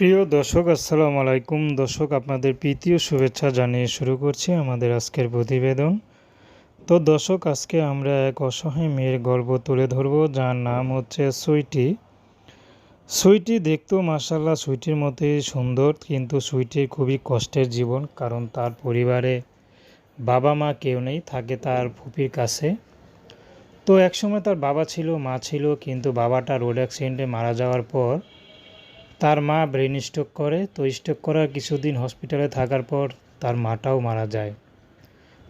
প্রিয় দর্শক, আসসালামু আলাইকুম। দর্শক, আপনাদের প্রীতীয় শুভেচ্ছা জানিয়ে শুরু করছি আমাদের আজকের প্রতিবেদন। তো দর্শক, আজকে আমরা এক অসহায় মেয়ের গল্প তুলে ধরব, যার নাম হচ্ছে সুইটি। সুইটি দেখতেও মাসাল্লাহ সুইটির মতোই সুন্দর, কিন্তু সুইটির খুবই কষ্টের জীবন, কারণ তার পরিবারে বাবা মা কেউ নেই, থাকে তার ফুপির কাছে। তো একসময় তার বাবা ছিল, মা ছিল, কিন্তু বাবাটা রোড অ্যাক্সিডেন্টে মারা যাওয়ার পর তার মা ব্রেন স্ট্রোক করে, তো স্ট্রোক করার কিছুদিন হসপিটালে থাকার পর তার মাটাও মারা যায়।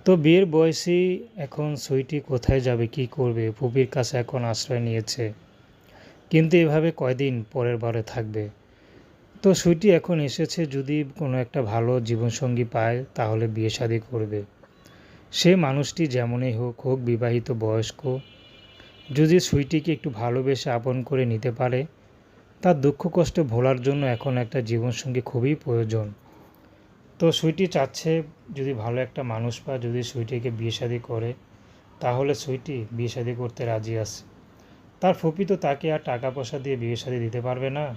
তো বিয়ের বয়সী এখন সুইটি কোথায় যাবে, কি করবে? ফুপির কাছে এখন আশ্রয় নিয়েছে। কিন্তু এভাবে কয়দিন পরের বারে থাকবে? তো সুইটি এখন এসেছে যদি কোনো একটা ভালো জীবনসঙ্গী পায়, তাহলে বিয়ে শাদী করবে। সে মানুষটি যেমনই হোক হোক বিবাহিত বয়স্ক, যদি সুইটিকে একটু ভালোবেসে আপন করে নিতে পারে তার দুঃখ কষ্ট ভোলার জন্য এখন একটা জীবনসঙ্গী খুবই প্রয়োজন। তো সুইটি চাচ্ছে যদি ভালো একটা মানুষ পায়, যদি সুইটিকে বিয়ে শাদী করে, তাহলে সুইটি বিয়ে শাদী করতে রাজি আছে। তার ফুপি তো তাকে আর টাকা পয়সা দিয়ে বিয়ে শাদী দিতে পারবে না।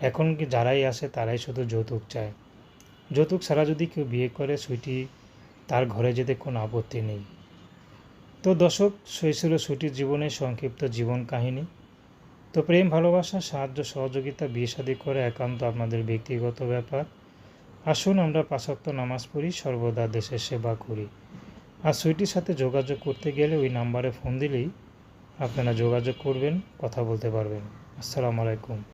এখন কি যারাই আসে, তারাই শুধু যৌতুক চায়। যৌতুক ছাড়া যদি কেউ বিয়ে করে, সুইটি তার ঘরে যেতে কোনো আপত্তি নেই। তো দর্শক, সেই ছিল সুইটির জীবনের সংক্ষিপ্ত জীবন কাহিনী। তো প্রেম, ভালোবাসা, সাহায্য, সহযোগিতা, বিয়ে শাদী করে একান্ত আপনাদের ব্যক্তিগত ব্যাপার। আসুন আমরা পাশাক্ত নামাজ পড়ি, সর্বদা দেশের সেবা করি। আর সুইটির সাথে যোগাযোগ করতে গেলে ওই নাম্বারে ফোন দিলেই আপনারা যোগাযোগ করবেন, কথা বলতে পারবেন। আসসালামু আলাইকুম।